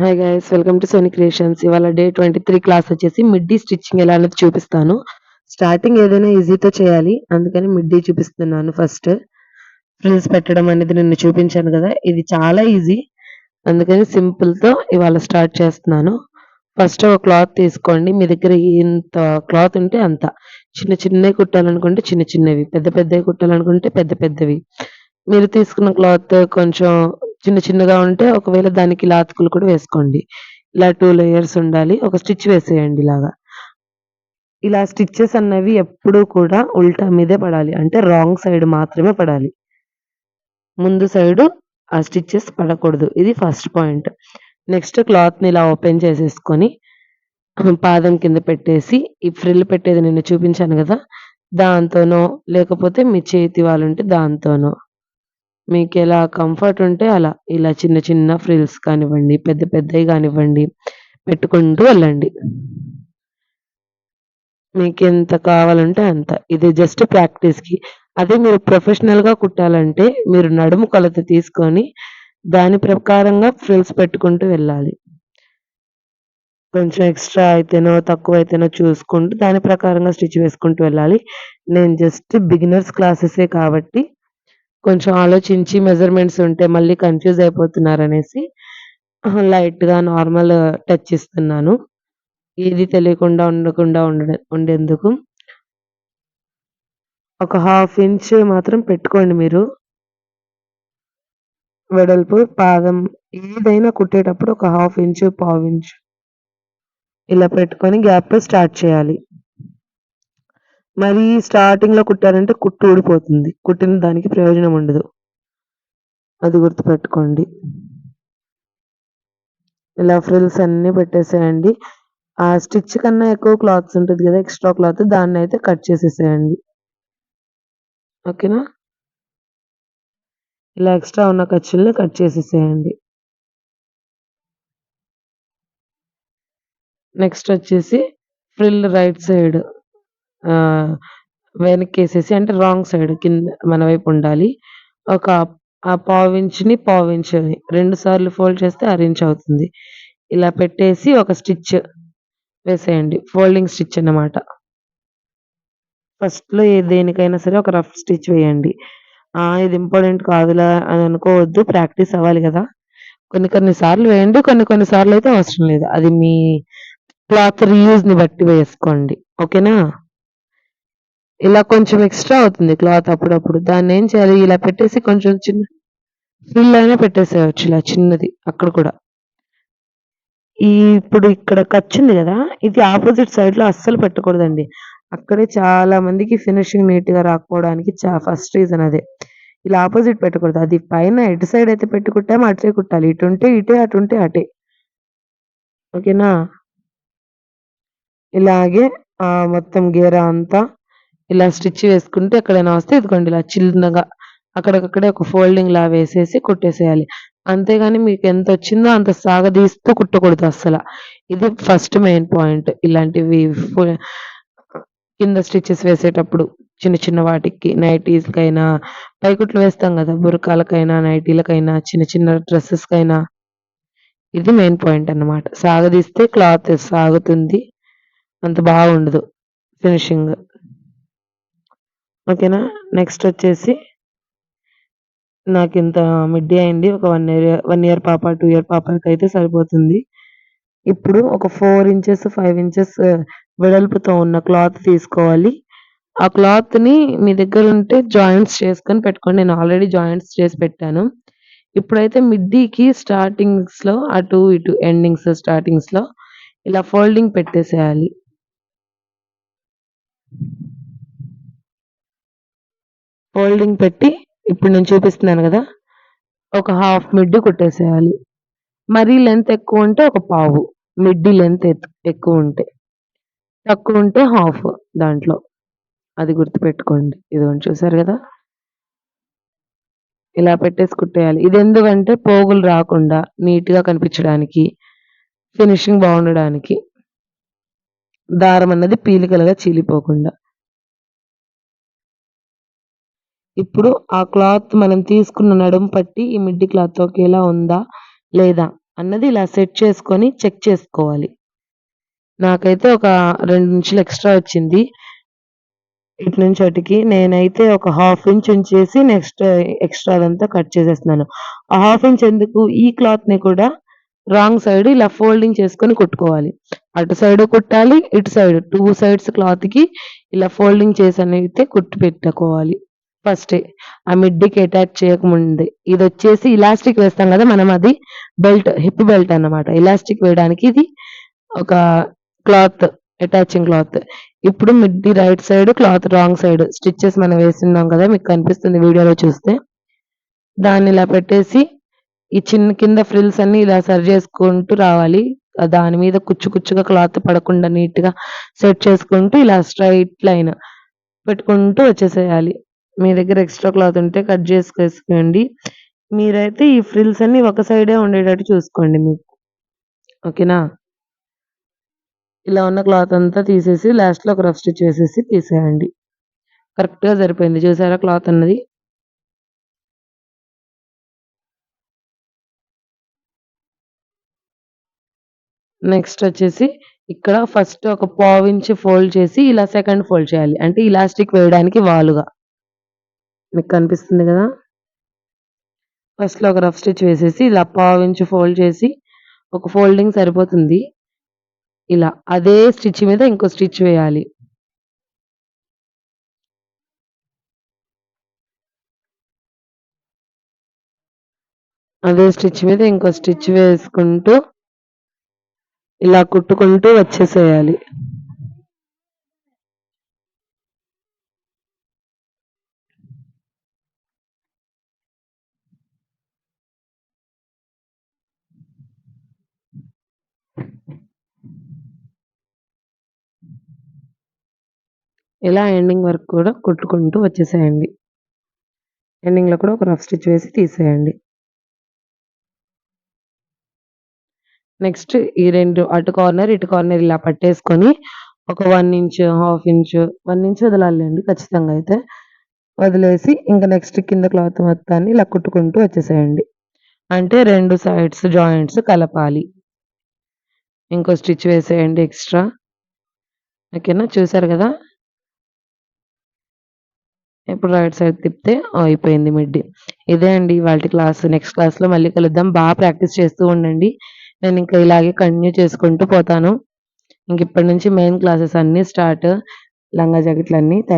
Hi guys welcome to Soni creations ఇవాళ day twenty three class వచ్చేసి midi stitching ఎలా అనేది చూపిస్తాను. స్టార్టింగ్ ఏదైనా ఈజీతో చేయాలి అందుకని మిడ్డీ చూపిస్తున్నాను ఫస్ట్ ఫ్రిల్స్ పెట్టడం అనేది నిన్ను చూపించాను కదా ఇది చాలా ఈజీ అందుకని సింపుల్తో ఇవాళ స్టార్ట్ చేస్తున్నాను. ఫస్ట్ ఒక క్లాత్ తీసుకోండి మీ దగ్గర ఇంత క్లాత్ ఉంటే అంత. చిన్న చిన్నవి కుట్టాలనుకుంటే చిన్న చిన్నవి పెద్ద పెద్దవి కుట్టాలనుకుంటే పెద్ద పెద్దవి. మీరు తీసుకున్న క్లాత్ కొంచెం చిన్న చిన్నగా ఉంటే ఒకవేళ దానికి లాతుకులు కూడా వేసుకోండి. ఇలా టూ లేయర్స్ ఉండాలి. ఒక స్టిచ్ వేసేయండి ఇలాగా. ఇలా స్టిచ్చెస్ అన్నవి ఎప్పుడూ కూడా ఉల్టా మీదే పడాలి. అంటే రాంగ్ సైడ్ మాత్రమే పడాలి. ముందు సైడు ఆ స్టిచ్చెస్ పడకూడదు. ఇది ఫస్ట్ పాయింట్. నెక్స్ట్ క్లాత్ని ఇలా ఓపెన్ చేసేసుకొని పాదం కింద పెట్టేసి ఈ ఫ్రిల్ పెట్టేది నేను చూపించాను కదా దాంతోనో లేకపోతే మీ చేతి వాళ్ళు ఉంటే దాంతోనో. మీకు ఎలా కంఫర్ట్ ఉంటే అలా. ఇలా చిన్న చిన్న ఫ్రిల్స్ కానివ్వండి పెద్ద పెద్దవి కానివ్వండి పెట్టుకుంటూ వెళ్ళండి. మీకు ఎంత కావాలంటే అంత. ఇది జస్ట్ ప్రాక్టీస్కి అదే మీరు ప్రొఫెషనల్గా కుట్టాలంటే మీరు నడుము కొలత తీసుకొని దాని ప్రకారంగా ఫ్రిల్స్ పెట్టుకుంటూ వెళ్ళాలి. కొంచెం ఎక్స్ట్రా అయితేనో తక్కువ అయితేనో చూసుకుంటూ దాని ప్రకారంగా స్టిచ్ వేసుకుంటూ వెళ్ళాలి. నేను జస్ట్ బిగినర్స్ క్లాసెసే కాబట్టి కొంచెం ఆలోచించి మెజర్మెంట్స్ ఉంటే మళ్ళీ కన్ఫ్యూజ్ అయిపోతున్నారనేసి లైట్‌గా నార్మల్ టచ్ ఇస్తున్నాను. ఏది తెలియకుండా ఉండకుండా ఉండ ఉండేందుకు. ఒక హాఫ్ ఇంచ్ మాత్రం పెట్టుకోండి మీరు. వెడల్పు పాదం ఏదైనా కుట్టేటప్పుడు ఒక హాఫ్ ఇంచు, ఇంచ్ ఇలా పెట్టుకొని గ్యాప్ స్టార్ట్ చేయాలి. మరి స్టార్టింగ్‌లో కుట్టారంటే కుట్టు ఊడిపోతుంది. కుట్టిన దానికి ప్రయోజనం ఉండదు. అది గుర్తుపెట్టుకోండి. ఇలా ఫ్రిల్స్ అన్నీ పెట్టేసేయండి. ఆ స్టిచ్ కన్నా ఎక్కువ క్లాత్స్ ఉంటుంది కదా! ఎక్స్‌ట్రా క్లాత్ దాన్ని అయితే కట్ చేసేసేయండి. ఓకేనా? ఇలా ఎక్స్‌ట్రా ఉన్న ఖర్చుల్ని కట్ చేసేసేయండి. నెక్స్ట్ వచ్చేసి ఫ్రిల్ రైట్ సైడ్ వెనక్కేసేసి అంటే రాంగ్ సైడ్ కింద మన వైపు ఉండాలి. ఒక ఆ పావించుని, పావించుని రెండు సార్లు ఫోల్డ్ చేస్తే అరించ్ అవుతుంది. ఇలా పెట్టేసి ఒక స్టిచ్ వేసేయండి. ఫోల్డింగ్ స్టిచ్ అన్నమాట. ఫస్ట్‌లో ఏ దేనికైనా సరే ఒక రఫ్ స్టిచ్ వేయండి. ఆ! ఇది ఇంపార్టెంట్ కాదులా అని అనుకోవద్దు. ప్రాక్టీస్ అవ్వాలి కదా! కొన్ని కొన్ని సార్లు వేయండి. కొన్ని కొన్ని సార్లు అయితే అవసరం లేదు. అది మీ క్లాత్ రీయూజ్‌ని బట్టి వేసుకోండి. ఓకేనా? ఇలా కొంచెం ఎక్స్‌ట్రా అవుతుంది క్లాత్ అప్పుడప్పుడు. దాన్ని ఏం చేయాలి ఇలా పెట్టేసి కొంచెం చిన్న ఫ్రిల్ అయినా పెట్టేసేయచ్చు ఇలా చిన్నది అక్కడ కూడా. ఈ ఇప్పుడు ఇక్కడ ఖర్చుంది కదా ఇది ఆపోజిట్ సైడ్‌లో అస్సలు పెట్టకూడదండి. అక్కడే చాలా మందికి ఫినిషింగ్ నీట్‌గా రాకపోవడానికి చా ఫస్ట్ రీజన్ అదే. ఇలా ఆపోజిట్ పెట్టకూడదు. అది పైన ఎటు సైడ్ అయితే పెట్టుకుంటామో అటే కుట్టాలి. ఇటుంటే ఇటే, అటుంటే అటే. ఓకేనా? ఇలాగే మొత్తం గేర అంతా ఇలా స్టిచ్ వేసుకుంటే ఎక్కడైనా వస్తే ఇదిగోండి ఇలా చిన్నగా అక్కడికక్కడే ఒక ఫోల్డింగ్ లా వేసేసి కుట్టేసేయాలి. అంతేగాని మీకు ఎంత వచ్చిందో అంత సాగదీస్తూ కుట్టకూడదు అసలు ఇది ఫస్ట్ మెయిన్ పాయింట్. ఇలాంటివి కింద స్టిచెస్ వేసేటప్పుడు చిన్న చిన్న వాటికి నైటీస్‌కైనా పైకుట్లు వేస్తాం కదా బురకాలకైనా, నైటీలకైనా, చిన్న చిన్న డ్రెస్సెస్కైనా ఇది మెయిన్ పాయింట్ అన్నమాట. సాగదీస్తే క్లాత్ సాగుతుంది. అంత బాగుండదు ఫినిషింగ్. ఓకేనా? నెక్స్ట్ వచ్చేసి నాకు ఇంత మిడ్డీ అయింది. ఒక వన్ ఇయర్ వన్ ఇయర్ పాప, టూ ఇయర్ పాపకి అయితే సరిపోతుంది. ఇప్పుడు ఒక ఫోర్ ఇంచెస్, ఫైవ్ ఇంచెస్ వెడల్పుతో ఉన్న క్లాత్ తీసుకోవాలి. ఆ క్లాత్‌ని మీ దగ్గర ఉంటే జాయింట్స్ చేసుకొని పెట్టుకోండి. నేను ఆల్రెడీ జాయింట్స్ చేసి పెట్టాను. ఇప్పుడైతే మిడ్డీకి స్టార్టింగ్స్‌లో అటు, ఇటు ఎండింగ్స్, స్టార్టింగ్స్‌లో ఇలా ఫోల్డింగ్ పెట్టేసేయాలి. ఫోల్డింగ్ పెట్టి ఇప్పుడు నేను చూపిస్తున్నాను కదా ఒక హాఫ్ మిడ్డీ కుట్టేసేయాలి. మరీ లెంత్ ఎక్కువ ఉంటే ఒక పావు. మిడ్డీ లెంత్ ఎక్కువ ఉంటే తక్కువ ఉంటే హాఫ్ దాంట్లో. అది గుర్తుపెట్టుకోండి. ఇదిగోండి చూసారు కదా ఇలా పెట్టేసి కుట్టేయాలి. ఇది ఎందుకంటే పోగులు రాకుండా నీట్‌గా కనిపించడానికి, ఫినిషింగ్ బాగుండడానికి దారం అన్నది పీలికలుగా చీలిపోకుండా. ఇప్పుడు ఆ క్లాత్ మనం తీసుకున్న నడుము పట్టి ఈ మిడ్డి క్లాత్ ఒకేలా ఉందా? లేదా? అన్నది ఇలా సెట్ చేసుకొని చెక్ చేసుకోవాలి నాకైతే ఒక రెండు ఇంచులు ఎక్స్ట్రా వచ్చింది ఇటు నుంచి అటుకి నేనైతే ఒక హాఫ్ ఇంచ్ ఉంచేసి నెక్స్ట్ ఎక్స్ట్రా అదంతా కట్ చేసేస్తున్నాను ఆ హాఫ్ ఇంచ్ ఎందుకు ఈ క్లాత్ని కూడా రాంగ్ సైడ్ ఇలా ఫోల్డింగ్ చేసుకొని కుట్టుకోవాలి అటు సైడ్ కుట్టాలి ఇటు సైడ్ టూ సైడ్స్ క్లాత్కి ఇలా ఫోల్డింగ్ చేసి అయితే కుట్టి పెట్టుకోవాలి ఫస్ట్ ఆ మిడ్డికి అటాచ్ చేయకముందు. ఇది వచ్చేసి ఇలాస్టిక్ వేస్తాం కదా మనం అది బెల్ట్ హిప్ బెల్ట్ అన్నమాట. ఇలాస్టిక్ వేయడానికి ఇది ఒక క్లాత్ అటాచింగ్ క్లాత్. ఇప్పుడు midi right side cloth wrong side stitches మనం వేస్తున్నాం కదా మీకు కనిపిస్తుంది వీడియోలో చూస్తే. దాన్ని ఇలా పెట్టేసి ఈ చిన్న కింద ఫ్రిల్స్ అన్ని ఇలా సరి చేసుకుంటూ రావాలి. దాని మీద కుచ్చు కుచ్చుగా క్లాత్ పడకుండా నీట్గా సెట్ చేసుకుంటూ ఇలా స్ట్రైట్ లైన్ పెట్టుకుంటూ వచ్చేసేయాలి. మీ దగ్గర ఎక్స్ట్రా క్లాత్ ఉంటే కట్ చేసుకేసుకోండి మీరైతే ఈ ఫ్రిల్స్ అన్ని ఒక సైడే ఉండేటట్టు చూసుకోండి మీకు. ఓకేనా? ఇలా ఉన్న క్లాత్ అంతా తీసేసి లాస్ట్లో ఒక రఫ్ స్టిచ్ వేసేసి తీసేయండి. కరెక్ట్గా సరిపోయింది. చూసారా క్లాత్ అన్నది? నెక్స్ట్ వచ్చేసి ఇక్కడ ఫస్ట్ ఒక పావించి ఫోల్డ్ చేసి ఇలా సెకండ్ ఫోల్డ్ చేయాలి. అంటే ఇలాస్టిక్ వేయడానికి వాలుగా. మీకు కనిపిస్తుంది కదా ఫస్ట్లో ఒక రఫ్ స్టిచ్ వేసేసి ఇలా పావించి ఫోల్డ్ చేసి ఒక ఫోల్డింగ్ సరిపోతుంది. ఇలా అదే స్టిచ్ మీద ఇంకో స్టిచ్ వేయాలి. అదే స్టిచ్ మీద ఇంకో స్టిచ్ వేసుకుంటూ ఇలా కుట్టుకుంటూ వచ్చేసేయాలి. ఇలా ఎండింగ్ వరకు కూడా కుట్టుకుంటూ వచ్చేసేయండి. ఎండింగ్లో కూడా ఒక రఫ్ స్టిచ్ వేసి తీసేయండి. నెక్స్ట్ ఈ రెండు అటు కార్నర్ ఇటు కార్నర్ ఇలా పట్టేసుకొని ఒక one inch half inch one inch వదలాలండి ఖచ్చితంగా అయితే. వదిలేసి ఇంకా నెక్స్ట్ కింద క్లాత్ మొత్తాన్ని ఇలా కుట్టుకుంటూ వచ్చేసేయండి. అంటే రెండు సైడ్స్ జాయింట్స్ కలపాలి. ఇంకో స్టిచ్ వేసేయండి ఎక్స్ట్రా ఓకేనా? చూసారు కదా? ఇప్పుడు రైట్ సైడ్ తిప్పితే అయిపోయింది మిడ్డి. ఇదే అండి వాళ్ళ క్లాస్ నెక్స్ట్ క్లాస్లో మళ్ళీ కలుద్దాం. బాగా ప్రాక్టీస్ చేస్తూ ఉండండి. నేను ఇంకా ఇలాగే కంటిన్యూ చేసుకుంటూ పోతాను. ఇంక ఇప్పటి నుంచి మెయిన్ క్లాసెస్ అన్నీ స్టార్ట్ లంగా జాకెట్లు అన్నీ